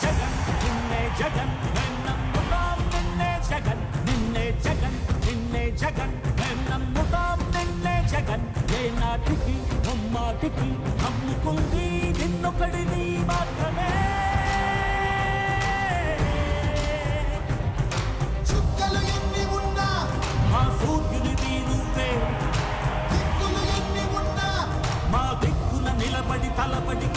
జగన్ నిన్నే జగన్ మేం నమ్ముతాం నిన్నే జగన్ నిన్నే జగన్ నిన్నే జగన్ మేం నమ్ముతాం నిన్నే జగన్ ఏ నాటికి ముమ్మాటికి నమ్ముకుంది నిన్నొకడిని మాత్రమే చుక్కలు ఎన్ని ఉన్నా మా సూర్యునిది నువ్వే. దిక్కులు ఎన్ని ఉన్నా మా దిక్కున నిలబడి తలబడి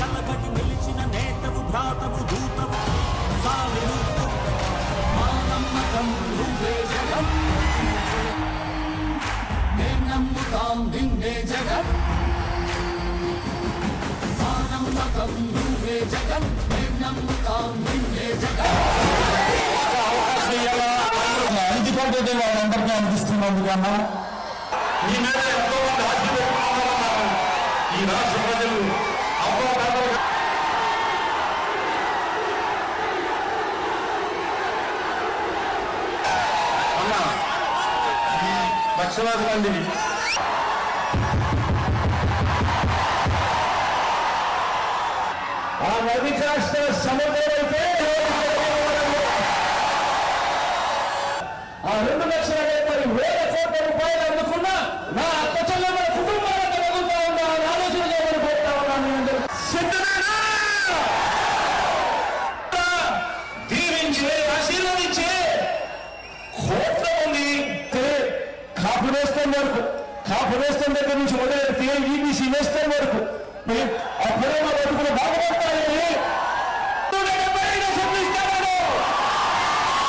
నమ్ముతాం నిన్నే జగన్ మా నమ్మకం నువ్వే జగన్ మేం నమ్ముతాం నిన్నే జగన్ అందుకంటే వాళ్ళందరికీ అనిపిస్తున్నందుకు ఈ మీద ఎంతో మంది ఆశ ఈ రాష్ట్ర లక్షలాది మందిని ఆ నది కాస్త సముద్రమైతే ఆ రెండు లక్షల కాపు నేస్తం వరకు కాపు నేస్తం దగ్గర నుంచి మొదలైతే ఈబీసీ నేస్తం వరకు. ఆ ప్రేమ బతుకులు బాగుపడతారు